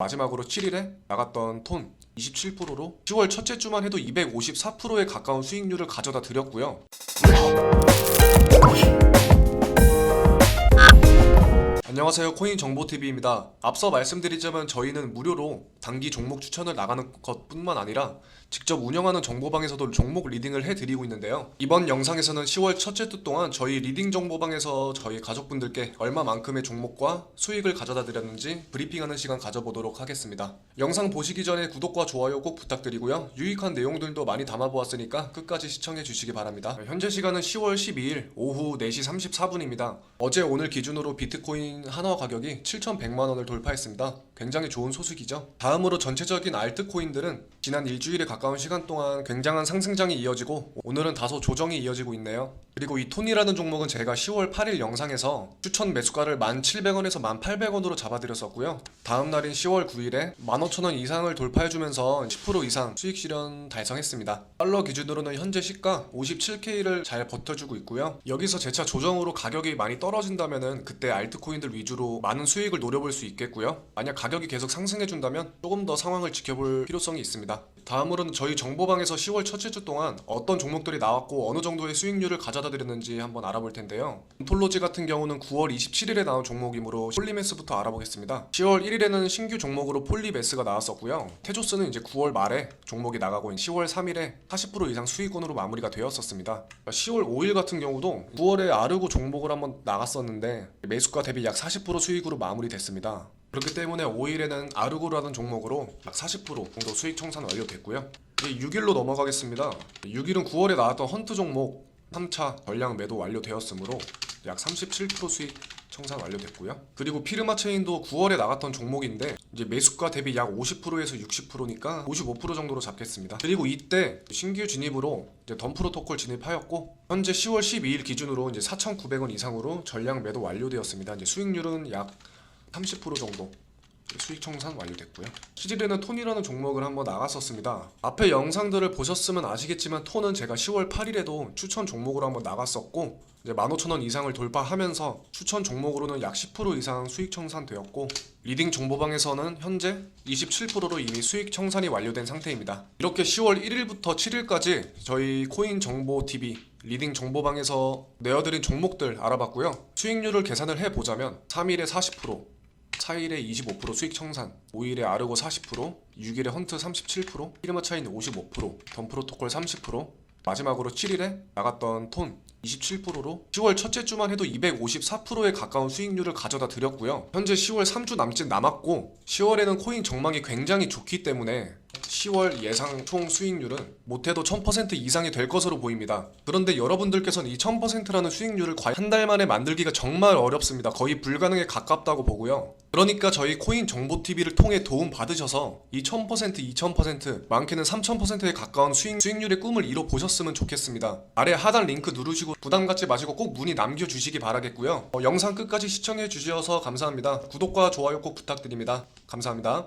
마지막으로 7일에 나갔던 톤 27%로 10월 첫째 주만 해도 254%에 가까운 수익률을 가져다 드렸고요. 안녕하세요 코인 정보TV입니다. 앞서 말씀드리자면 저희는 무료로 단기 종목 추천을 나가는 것뿐만 아니라 직접 운영하는 정보방에서도 종목 리딩을 해드리고 있는데요. 이번 영상에서는 10월 첫째 주 동안 저희 리딩 정보방에서 저희 가족분들께 얼마만큼의 종목과 수익을 가져다 드렸는지 브리핑하는 시간 가져보도록 하겠습니다. 영상 보시기 전에 구독과 좋아요 꼭 부탁드리고요. 유익한 내용들도 많이 담아보았으니까 끝까지 시청해 주시기 바랍니다. 현재 시간은 10월 12일 오후 4시 34분입니다. 어제 오늘 기준으로 비트코인 한화 가격이 7,100만 원을 돌파했습니다. 굉장히 좋은 소식이죠. 다음으로 전체적인 알트코인들은 지난 일주일에 가까운 시간 동안 굉장한 상승장이 이어지고 오늘은 다소 조정이 이어지고 있네요. 그리고 이 톤이라는 종목은 제가 10월 8일 영상에서 추천 매수가를 1,700원에서 1,800원으로 잡아드렸었고요. 다음 날인 10월 9일에 15,000원 이상을 돌파해주면서 10% 이상 수익 실현 달성했습니다. 달러 기준으로는 현재 시가 57K를 잘 버텨주고 있고요. 여기서 재차 조정으로 가격이 많이 떨어진다면은 그때 알트코인들 위주로 많은 수익을 노려볼 수 있겠고요. 만약 가격이 계속 상승해준다면 조금 더 상황을 지켜볼 필요성이 있습니다. 다음으로는 저희 정보방에서 10월 첫째 주 동안 어떤 종목들이 나왔고 어느 정도의 수익률을 가져다 드렸는지 한번 알아볼 텐데요. 톨로지 같은 경우는 9월 27일에 나온 종목이므로 폴리메스부터 알아보겠습니다. 10월 1일에는 신규 종목으로 폴리메스가 나왔었고요. 테조스는 이제 9월 말에 종목이 나가고 10월 3일에 40% 이상 수익원으로 마무리가 되었었습니다. 10월 5일 같은 경우도 9월에 아르고 종목을 한번 나갔었는데 매수가 대비 약 40% 수익으로 마무리됐습니다. 그렇기 때문에 5일에는 아르고라는 종목으로 약 40% 정도 수익 청산 완료됐고요. 이제 6일로 넘어가겠습니다. 6일은 9월에 나왔던 헌트 종목 3차 전량 매도 완료되었으므로 약 37% 수익 청산 완료됐고요. 그리고 피르마 체인도 9월에 나갔던 종목인데 이제 매수가 대비 약 50%에서 60%니까 55% 정도로 잡겠습니다. 그리고 이때 신규 진입으로 이제 덤 프로토콜 진입하였고 현재 10월 12일 기준으로 이제 4,900원 이상으로 전량 매도 완료되었습니다. 이제 수익률은 약 30% 정도 수익 청산 완료됐고요. 시질에는 톤이라는 종목을 한번 나갔었습니다. 앞에 영상들을 보셨으면 아시겠지만 톤은 제가 10월 8일에도 추천 종목으로 한번 나갔었고 이제 15,000원 이상을 돌파하면서 추천 종목으로는 약 10% 이상 수익 청산되었고 리딩 정보방에서는 현재 27%로 이미 수익 청산이 완료된 상태입니다. 이렇게 10월 1일부터 7일까지 저희 코인 정보 TV 리딩 정보방에서 내어드린 종목들 알아봤고요. 수익률을 계산을 해보자면 3일에 40%, 4일에 25% 수익 청산, 5일에 아르고 40%, 6일에 헌트 37%, 피르마 차이는 55%, 덤 프로토콜 30%, 마지막으로 7일에 나갔던 톤 27%로 10월 첫째 주만 해도 254%에 가까운 수익률을 가져다 드렸고요. 현재 10월 3주 남짓 남았고 10월에는 코인 정망이 굉장히 좋기 때문에 10월 예상 총 수익률은 못해도 1000% 이상이 될 것으로 보입니다. 그런데 여러분들께서는 이 1000%라는 수익률을 과연 한 달 만에 만들기가 정말 어렵습니다. 거의 불가능에 가깝다고 보고요. 그러니까 저희 코인 정보 TV를 통해 도움 받으셔서 이 1000%, 2000%, 많게는 3000%에 가까운 수익, 수익률의 꿈을 이뤄 보셨으면 좋겠습니다. 아래 하단 링크 누르시고 부담 갖지 마시고 꼭 문의 남겨주시기 바라겠고요. 어, 영상 끝까지 시청해 주셔서 감사합니다. 구독과 좋아요 꼭 부탁드립니다. 감사합니다.